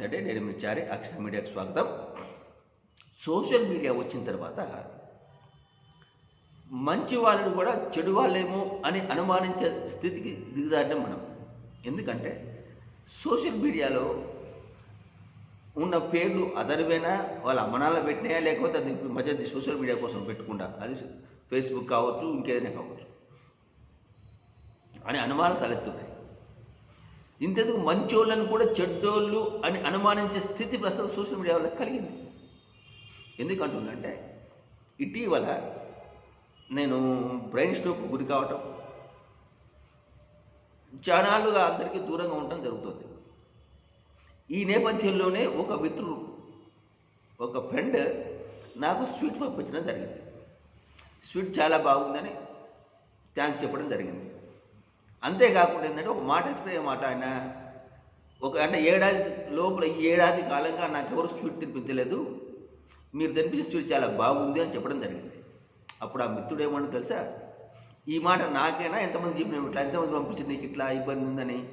నమస్తే అండి. నేను మీ చారి అక్షర మీడియాకు స్వాగతం. సోషల్ మీడియా వచ్చిన తర్వాత మంచి వాళ్ళని కూడా చెడు వాళ్ళేమో అని అనుమానించే స్థితికి దిగజారినాం మనం. ఎందుకంటే సోషల్ మీడియాలో ఉన్న పేర్లు అదర్వేనా వాళ్ళ అమ్మనాల పెట్టినాయా లేకపోతే అది మధ్య సోషల్ మీడియా కోసం పెట్టుకుంటా అది ఫేస్బుక్ కావచ్చు ఇంకేదైనా కావచ్చు అని అనుమానాలు తలెత్తున్నాయి. ఇంతెందుకు మంచోళ్ళని కూడా చెడ్డోళ్ళు అని అనుమానించే స్థితి ప్రస్తుతం సోషల్ మీడియా వల్ల కలిగింది. ఎందుకంటుందంటే ఇటీవల నేను బ్రెయిన్ స్ట్రోక్ గురి కావటం చానాలుగా అందరికీ దూరంగా ఉండటం జరుగుతుంది. ఈ నేపథ్యంలోనే ఒక మిత్రుడు ఒక ఫ్రెండ్ నాకు స్వీట్ పంపించడం జరిగింది. స్వీట్ చాలా బాగుందని థ్యాంక్స్ చెప్పడం జరిగింది. అంతేకాకుండా ఏంటంటే ఒక మాట ఎక్స్ట్రా ఏ మాట ఆయన. ఒక అంటే ఏడాది లోపల ఈ ఏడాది కాలంగా నాకు ఎవరు స్వీట్ తినిపించలేదు. మీరు తినిపించే స్వీట్ చాలా బాగుంది అని చెప్పడం జరిగింది. అప్పుడు ఆ మిత్రుడు ఏమన్నా తెలుసా? ఈ మాట నాకైనా ఎంతమంది చెప్పిన ఇట్లా ఎంతమంది పంపించింది నీకు ఇట్లా ఇబ్బంది ఉందని?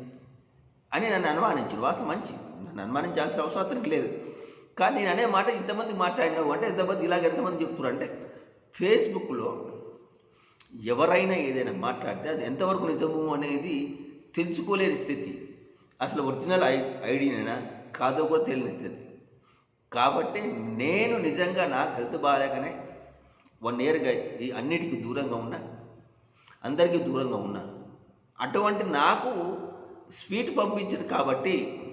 అని నన్ను అనుమానించాడు. వాస్తవం మంచి. నన్ను అనుమానించాల్సిన అవసరం అతనికి లేదు. కానీ నేను అనే మాట ఇంతమంది మాట్లాడినావు అంటే ఎంతమంది ఇలాగ ఎంతమంది చెప్తున్నారు అంటే ఫేస్బుక్లో ఎవరైనా ఏదైనా మాట్లాడితే అది ఎంతవరకు నిజము అనేది తెలుసుకోలేని స్థితి. అసలు ఒరిజినల్ ఐ ఐడినైనా? కాదో కూడా తెలియని స్థితి. కాబట్టి నేను నిజంగా నాకు హెల్త్ బాగాలేకనే వన్ ఇయర్గా ఈ అన్నిటికీ దూరంగా ఉన్నా అందరికీ దూరంగా ఉన్నా అటువంటి నాకు స్వీట్ పంపించింది కాబట్టి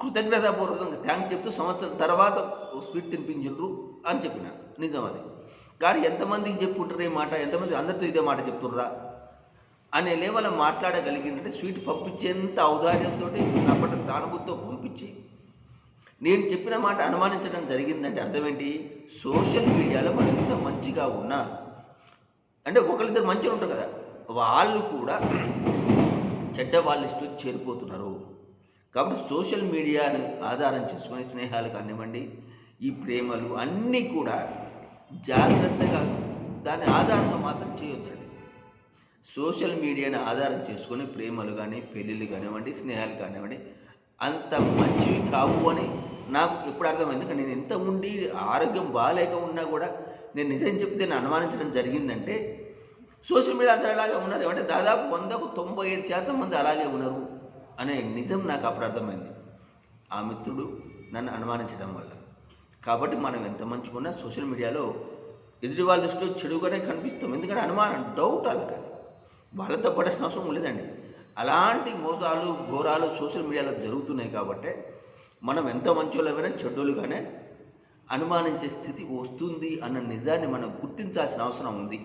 కృతజ్ఞతాపూర్వకంగా థ్యాంక్స్ చెప్తూ సంవత్సరం తర్వాత ఓ స్వీట్ తినిపించుండ్రు అని చెప్పిన. నిజం అది. కానీ ఎంతమందికి చెప్పుకుంటారు ఈ మాట? ఎంతమంది అందరితో ఇదే మాట చెప్తుర్రా అనే లెవెల్ మాట్లాడగలిగిందంటే స్వీట్ పంపించేంత ఔదార్యంతో నా సానుభూతితో పంపించి. నేను చెప్పిన మాట అనుమానించడం జరిగిందంటే అర్థం ఏంటి సోషల్ మీడియాలో మనం ఎంత మంచిగా ఉన్నా అంటే ఒకరిద్దరు మంచిగా ఉంటారు కదా వాళ్ళు కూడా చెడ్డ వాళ్ళ ఇష్టం చేరిపోతున్నారు. కాబట్టి సోషల్ మీడియాను ఆధారం చేసుకొని స్నేహాలు కానివ్వండి ఈ ప్రేమలు అన్నీ కూడా జాగ్రత్తగా దాని ఆధారంగా మాత్రం చేయొద్దండి. సోషల్ మీడియాని ఆధారం చేసుకొని ప్రేమలు కానీ పెళ్ళిళ్ళు కానివ్వండి స్నేహాలు కానివ్వండి అంత మంచివి కావు అని నాకు ఎప్పుడు అర్థమైంది. కానీ నేను ఎంత ఉండి ఆరోగ్యం బాగాలేక ఉన్నా కూడా నేను నిజం చెప్తే నేను అనుమానించడం జరిగిందంటే సోషల్ మీడియా అందరూ అలాగే ఉన్నారు. అంటే దాదాపు వందకు తొంభై ఐదు శాతం మంది అలాగే ఉన్నారు అనే నిజం నాకు అప్పుడు అర్థమైంది. ఆ మిత్రుడు నన్ను అనుమానించడం వల్ల. కాబట్టి మనం ఎంత మంచిగా సోషల్ మీడియాలో ఎదుటి వాళ్ళ దృష్టిలో చెడుగానే కనిపిస్తాం. ఎందుకంటే అనుమానం డౌట్ వాళ్ళకి అది వాళ్ళతో పడేసిన అవసరం లేదండి అలాంటి మోసాలు ఘోరాలు సోషల్ మీడియాలో జరుగుతున్నాయి కాబట్టి మనం ఎంత మంచోళ్ళమైనా చెడ్డోళ్ళుగానే అనుమానించే స్థితి వస్తుంది అన్న నిజాన్ని మనం గుర్తించాల్సిన అవసరం ఉంది.